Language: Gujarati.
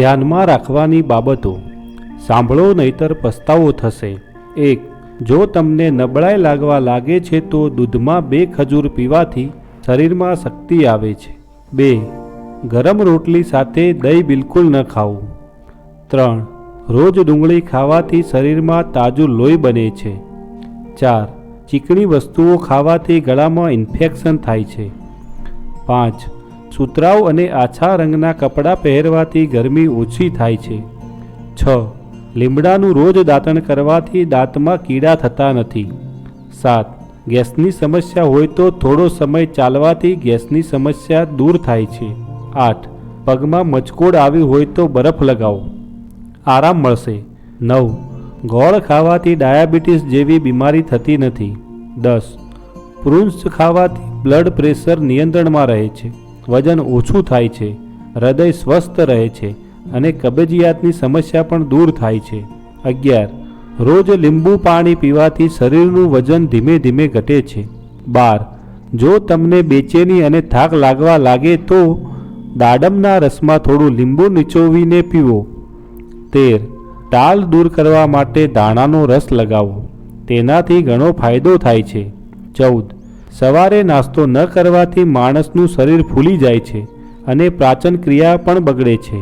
ધ્યાનમાં રાખવાની બાબતો. સાંભળો નહીતર પસ્તાવો થશે. એક, જો તમને નબળાઈ લાગવા લાગે છે તો દૂધમાં બે ખજૂર પીવાથી શરીરમાં શક્તિ આવે છે. બે, ગરમ રોટલી સાથે દહીં બિલકુલ ન ખાવું ત્રણ, રોજ ડુંગળી ખાવાથી શરીરમાં તાજું લોહી બને છે. ચાર, ચીકણી વસ્તુઓ ખાવાથી ગળામાં ઇન્ફેક્શન થાય છે. પાંચ સુતરાઉ અને આછા રંગના કપડાં પહેરવાથી ગરમી ઓછી થાય છે. છ. લીમડાનું રોજ દાંતણ કરવાથી દાંતમાં કીડા થતા નથી. સાત. ગેસની સમસ્યા હોય તો થોડો સમય ચાલવાથી ગેસની સમસ્યા દૂર થાય છે. આઠ. પગમાં મચકોડ આવી હોય તો બરફ લગાવો. આરામ મળશે. નવ. ગોળ ખાવાથી ડાયાબિટીસ જેવી બીમારી થતી નથી. દસ. પ્રુન્સ ખાવાથી બ્લડ પ્રેશર નિયંત્રણમાં રહે છે. વજન ઓછું થાય છે, હૃદય સ્વસ્થ રહે છે અને કબજિયાતની સમસ્યા પણ દૂર થાય છે. અગિયાર, રોજ લીંબુ પાણી પીવાથી શરીરનું વજન ધીમે ધીમે ઘટે છે. બાર, જો તમને બેચેની અને થાક લાગવા લાગે તો દાડમના રસમાં થોડું લીંબુ નીચોવીને પીવો. તેર ટાલ દૂર કરવા માટે દાણાનો રસ લગાવો. તેનાથી ઘણો ફાયદો થાય છે. ચૌદ સવારે નાસ્તો ન કરવાથી માણસનું શરીર ફૂલી જાય છે અને પાચન ક્રિયા પણ બગડે છે.